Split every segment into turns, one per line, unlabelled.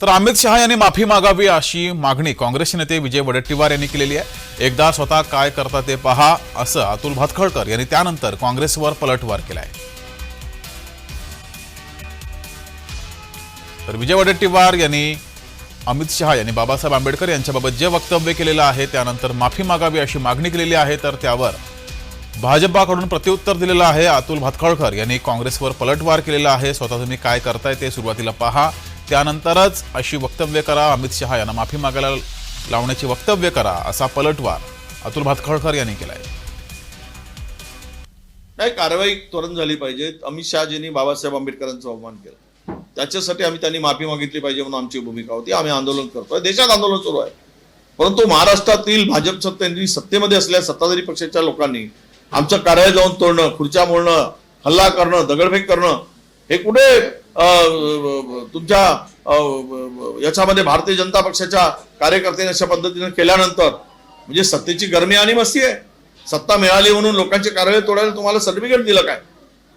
तर अमित शहा यांनी माफी मागावी अशी मागणी काँग्रेस नेते विजय वडेट्टीवार यांनी केलेली आहे. एकदा स्वतः काय करता ते पहा असं अतुल भातखळकर यांनी त्यानंतर काँग्रेसवर पलटवार आहे तर विजय वडेट्टीवार यांनी अमित शहा यांनी बाबासाहेब आंबेडकर यांच्याबाबत जे वक्तव्य केलेलं आहे त्यानंतर माफी मागावी अशी मागणी केलेली आहे तर त्यावर भाजपाकडून प्रत्युत्तर दिलेलं आहे अतुल भातखळकर यांनी काँग्रेसवर पलटवार केलेला आहे. स्वतः तुम्ही काय करताय ते सुरुवातीला पहा. त्यानंतरच अशी वक्तव्य करा अमित शहा यांना माफी मागायला लावण्याची वक्तव्य करा असा पलटवार अतुल भातखळकर यांनी केलाय.
नाही कारवाई त्वरण झाली पाहिजे. अमित शहाजींनी बाबासाहेब आंबेडकरांचा अवमान केला. त्याच्यासाठी आम्ही त्यांनी माफी मागितली पाहिजे म्हणून आमची भूमिका होती. आम्ही आंदोलन करतोय. देशात आंदोलन सुरू आहे. परंतु महाराष्ट्रातील भाजप सत्तेने सत्तेमध्ये असलेल्या सत्ताधारी पक्षाच्या लोकांनी आमचं कार्यालय जाऊन तोडणं खुर्च्या मोडणं हल्ला करणं दगडफेक करणं हे कुठे तुमच्या याच्यामध्ये भारतीय जनता पक्षाच्या कार्यकर्त्यांनी अशा पद्धतीने केल्यानंतर म्हणजे सत्तेची गरमी आणि मस्ती आहे. सत्ता मिळाली म्हणून लोकांचे कारवाई तोडायला तुम्हाला सर्टिफिकेट दिलं काय?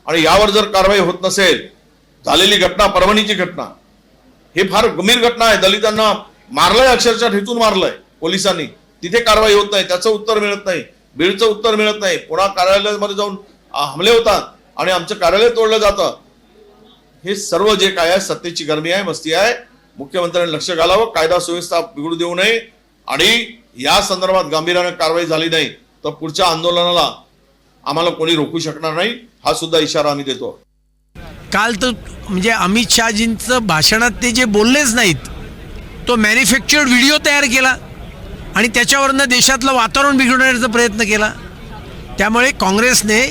आणि यावर जर कारवाई होत नसेल झालेली घटना परभणीची घटना हे फार गंभीर घटना आहे. दलितांना मारलंय अक्षरशः ठेचून मारलंय पोलिसांनी. तिथे कारवाई होत नाही त्याचं उत्तर मिळत नाही बीडचं उत्तर मिळत नाही. पुन्हा कार्यालयामध्ये जाऊन हमले होतात आणि आमचं कार्यालय तोडलं जातं. हे सर्व जे काय आहे सत्तेची गर्मी आहे मस्ती आहे मुख्यमंत्र्यांनी लक्ष घालावं कायदा सुव्यवस्था बिघडू देऊ नये आणि या संदर्भात गांभीर्यानं कारवाई झाली नाही तर पुढच्या आंदोलनाला आम्हाला कोणी रोखू शकणार नाही हा सुद्धा इशारा आम्ही देतो.
काल तर म्हणजे अमित शहाजींचं भाषणात ते जे बोललेच नाहीत तो मॅन्युफॅक्चर्ड व्हिडिओ तयार केला आणि त्याच्यावरनं देशातलं वातावरण बिघडवण्याचा प्रयत्न केला. त्यामुळे काँग्रेसने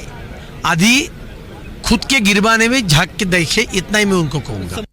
आधी खुद के गिरबाने में झाक के देखे इतना ही मैं उनको कहूँगा।